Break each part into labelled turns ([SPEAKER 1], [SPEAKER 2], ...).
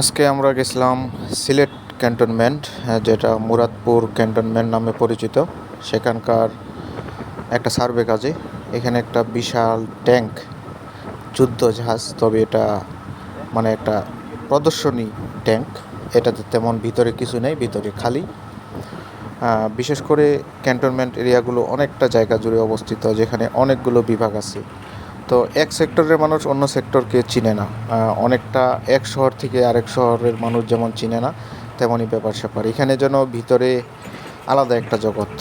[SPEAKER 1] আজকে আমরা গেছিলাম সিলেট ক্যান্টনমেন্ট আহ, যেটা মুরাদপুর ক্যান্টনমেন্ট নামে পরিচিত। সেখানকার একটা সার্ভে কাজে এখানে একটা বিশাল ট্যাঙ্ক যুদ্ধ জাহাজ তবে এটা মানে একটা প্রদর্শনী ট্যাঙ্ক। এটাতে তেমন ভিতরে কিছু নেই ভিতরে খালি। বিশেষ করে ক্যান্টনমেন্ট এরিয়াগুলো অনেকটা জায়গা জুড়ে অবস্থিত যেখানে অনেকগুলো বিভাগ আছে। তো এক সেক্টরের মানুষ অন্য সেক্টরকে চিনে না। অনেকটা এক শহর থেকে আরেক শহরের মানুষ যেমন চিনে না তেমনই ব্যাপার স্যাপার। এখানে যেন ভিতরে আলাদা একটা জগৎ।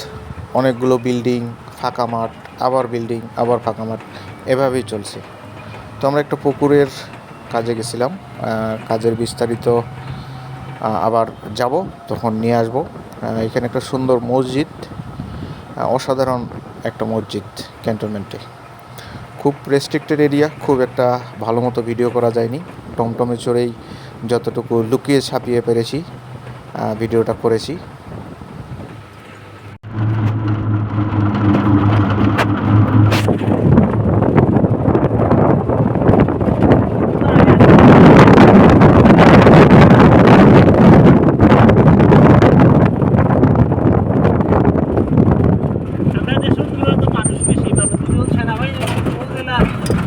[SPEAKER 1] অনেকগুলো বিল্ডিং ফাঁকা মাঠ, আবার বিল্ডিং আবার ফাঁকা মাঠ। এভাবেই চলছে। তো আমরা একটা পুকুরের কাজে গেছিলাম। কাজের বিস্তারিত আবার যাব, তখন নিয়ে আসব। এখানে একটা সুন্দর মসজিদ। অসাধারণ একটা মসজিদ ক্যান্টনমেন্টে খুব রেস্ট্রিক্টেড এরিয়া খুব একটা ভালো মতো ভিডিও করা যায়নি। টমটমে চড়েই যতটুকু লুকিয়ে ছাপিয়ে পেরেছি ভিডিওটা করেছি।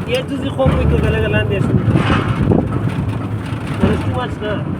[SPEAKER 2] ये चीज़ खो गई तो गले गलान देश में